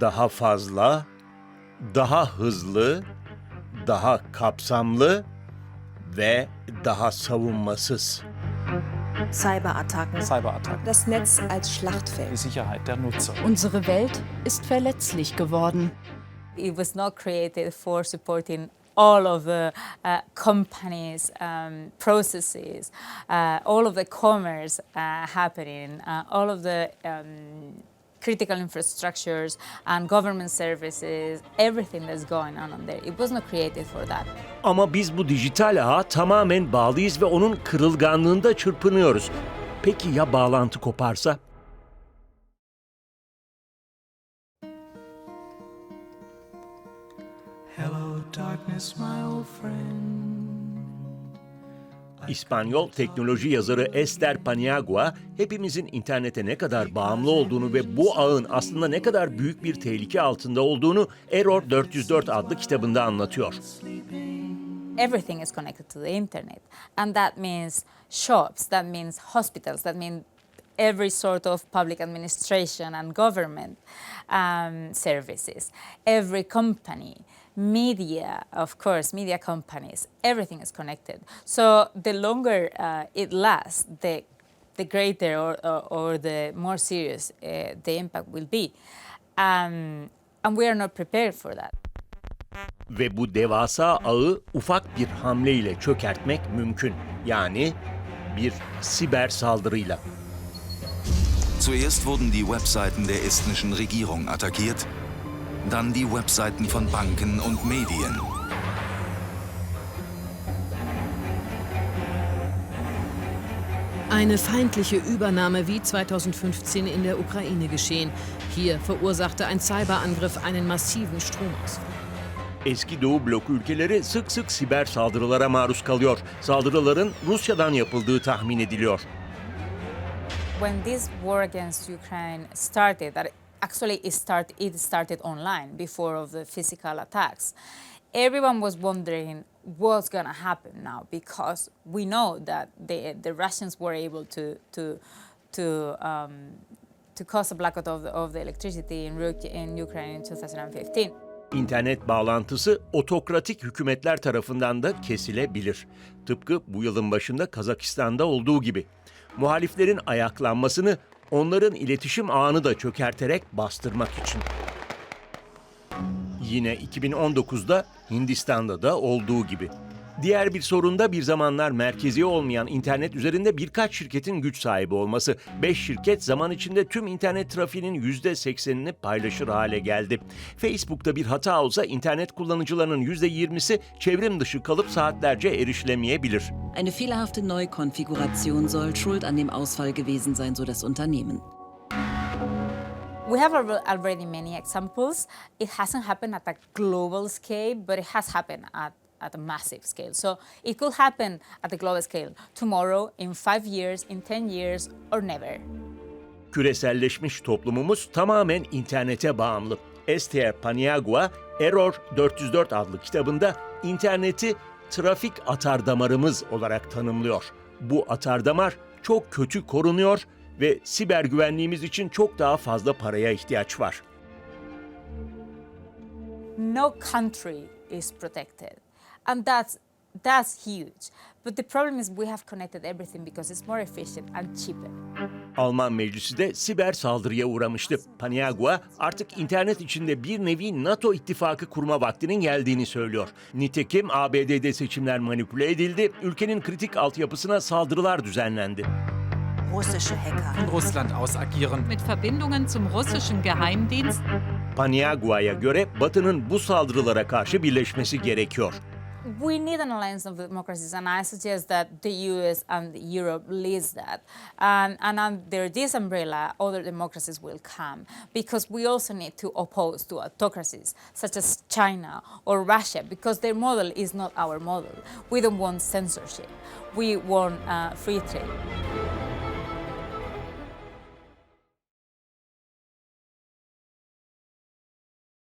daha fazla, daha hızlı, daha kapsamlı ve daha savunmasız. Cyberattacken. Cyberattacken, Das Netz als Schlachtfeld. die Sicherheit der Nutzer. Unsere Welt ist verletzlich geworden. It was not created for supporting all of the uh, companies, um, processes, uh, all of the commerce uh, happening, uh, all of the um, critical infrastructures and government services, everything that's going on on there. It was not created for that. Ama biz bu dijital ağa tamamen bağlıyız ve onun kırılganlığında çırpınıyoruz. Peki ya bağlantı koparsa? Hello, darkness, my old friend. İspanyol teknoloji yazarı Esther Paniagua, hepimizin internete ne kadar bağımlı olduğunu ve bu ağın aslında ne kadar büyük bir tehlike altında olduğunu Error 404 adlı kitabında anlatıyor. everything is connected to the internet and that means shops that means hospitals that means every sort of public administration and government um, services every company media of course media companies everything is connected so the longer uh, it lasts the the greater or, or, or the more serious uh, the impact will be um, and we are not prepared for that Ve bu devasa ağı ufak bir hamleyle çökertmek mümkün. Yani bir siber saldırıyla. Zuerst wurden die Webseiten der estnischen Regierung attackiert, dann die Webseiten von Banken und Medien. Eine feindliche Übernahme wie 2015 in der Ukraine geschehen. Hier verursachte ein Cyberangriff einen massiven Stromausfall. Eski Doğu blok ülkeleri sık sık siber saldırılara maruz kalıyor. Saldırıların Rusya'dan yapıldığı tahmin ediliyor. when this war against Ukraine started, that actually it started, it started online before of the physical attacks. Everyone was wondering what's going to happen now because we know that the, the Russians were able to to to um, to cause a blackout of the, of the electricity in, in Ukraine in 2015. İnternet bağlantısı otokratik hükümetler tarafından da kesilebilir. Tıpkı bu yılın başında Kazakistan'da olduğu gibi. Muhaliflerin ayaklanmasını onların iletişim ağını da çökerterek bastırmak için. Yine 2019'da Hindistan'da da olduğu gibi. Diğer bir sorun da bir zamanlar merkezi olmayan internet üzerinde birkaç şirketin güç sahibi olması. Beş şirket zaman içinde tüm internet trafiğinin %80'ini paylaşır hale geldi. Facebook'ta bir hata olsa internet kullanıcılarının %20'si çevrim dışı kalıp saatlerce erişilemeyebilir. Eine fehlerhafte Neukonfiguration soll schuld an dem Ausfall gewesen sein, so das Unternehmen. We have alre- already many examples. It hasn't happened at a global scale, but it has happened at, at a massive scale. So it could happen at a global scale tomorrow, in five years, in 10 years, or never. Küreselleşmiş toplumumuz tamamen internete bağımlı. Esther Paniagua, Error 404 adlı kitabında interneti trafik atardamarımız olarak tanımlıyor. Bu atardamar çok kötü korunuyor ve siber güvenliğimiz için çok daha fazla paraya ihtiyaç var. No country is protected, and that's that's huge. But the problem is we have connected everything because it's more efficient and cheaper. Alman meclisi de siber saldırıya uğramıştı. Paniagua artık internet içinde bir nevi NATO ittifakı kurma vaktinin geldiğini söylüyor. Nitekim ABD'de seçimler manipüle edildi, ülkenin kritik altyapısına saldırılar düzenlendi. Russische Hacker. Von Russland aus agieren. Mit Verbindungen zum russischen Geheimdienst Paniagua'ya göre Batı'nın bu saldırılara karşı birleşmesi gerekiyor. We need an alliance of democracies, and I suggest that the US and Europe leads that. And, and under this umbrella, other democracies will come because we also need to oppose to autocracies such as China or Russia because their model is not our model. We don't want censorship. We want uh, free trade.